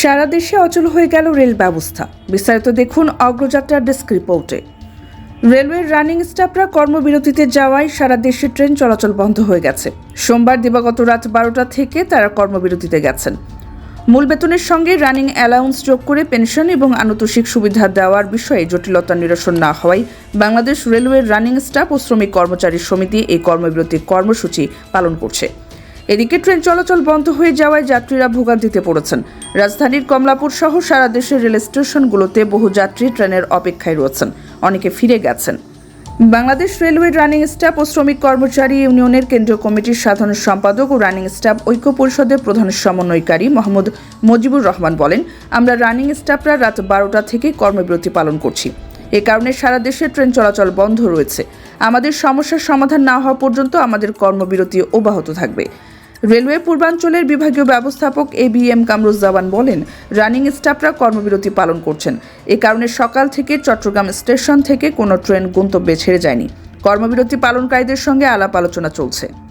সারা দেশে অচল হয়ে গেল রেল ব্যবস্থা। বিস্তারিত দেখুন অগ্রযাত্রার ডেস্ক রিপোর্টে। রেলওয়ের রানিং স্টাফরা কর্মবিরতিতে যাওয়ায় সারা দেশে ট্রেন চলাচল বন্ধ হয়ে গেছে। সোমবার দিবাগত রাত বারোটা থেকে তারা কর্মবিরতিতে গেছেন। মূল বেতনের সঙ্গে রানিং অ্যালাউন্স যোগ করে পেনশন এবং আনুতোষিক সুবিধা দেওয়ার বিষয়ে জটিলতা নিরসন না হওয়ায় বাংলাদেশ রেলওয়ের রানিং স্টাফ ও শ্রমিক কর্মচারী সমিতি এই কর্মবিরতি কর্মসূচি পালন করছে। এদিকে ট্রেন চলাচল বন্ধ হয়ে যাওয়ায় যাত্রীরা ভোগান্তিতে পড়েছেন। রাজধানীর কমলাপুর সহ সারা দেশের রেল স্টেশনগুলোতে বহু যাত্রী ট্রেনের অপেক্ষায় রয়েছেন। অনেকে ফিরে গেছেন। বাংলাদেশ রেলওয়ে রানিং স্টাফ ও শ্রমিক কর্মচারী ইউনিয়নের কেন্দ্রীয় কমিটির সাধারণ সম্পাদক ও রানিং স্টাফ ঐক্য পরিষদের প্রধান সমন্বয়কারী মোহাম্মদ মজিবুর রহমান বলেন, আমরা রানিং স্টাফরা রাত বারোটা থেকে কর্মবিরতি পালন করছি। এ কারণে সারা দেশে ট্রেন চলাচল বন্ধ রয়েছে। আমাদের সমস্যার সমাধান না হওয়া পর্যন্ত আমাদের কর্মবিরতি অব্যাহত থাকবে। রেলওয়ে পূর্বাঞ্চলের বিভাগীয় ব্যবস্থাপক এ বি এম কামরুজ্জামান বলেন, রানিং স্টাফরা কর্মবিরতি পালন করছেন। এ কারণে সকাল থেকে চট্টগ্রাম স্টেশন থেকে কোনো ট্রেন গন্তব্যে ছেড়ে যায়নি। কর্মবিরতি পালনকারীদের সঙ্গে আলাপ আলোচনা চলছে।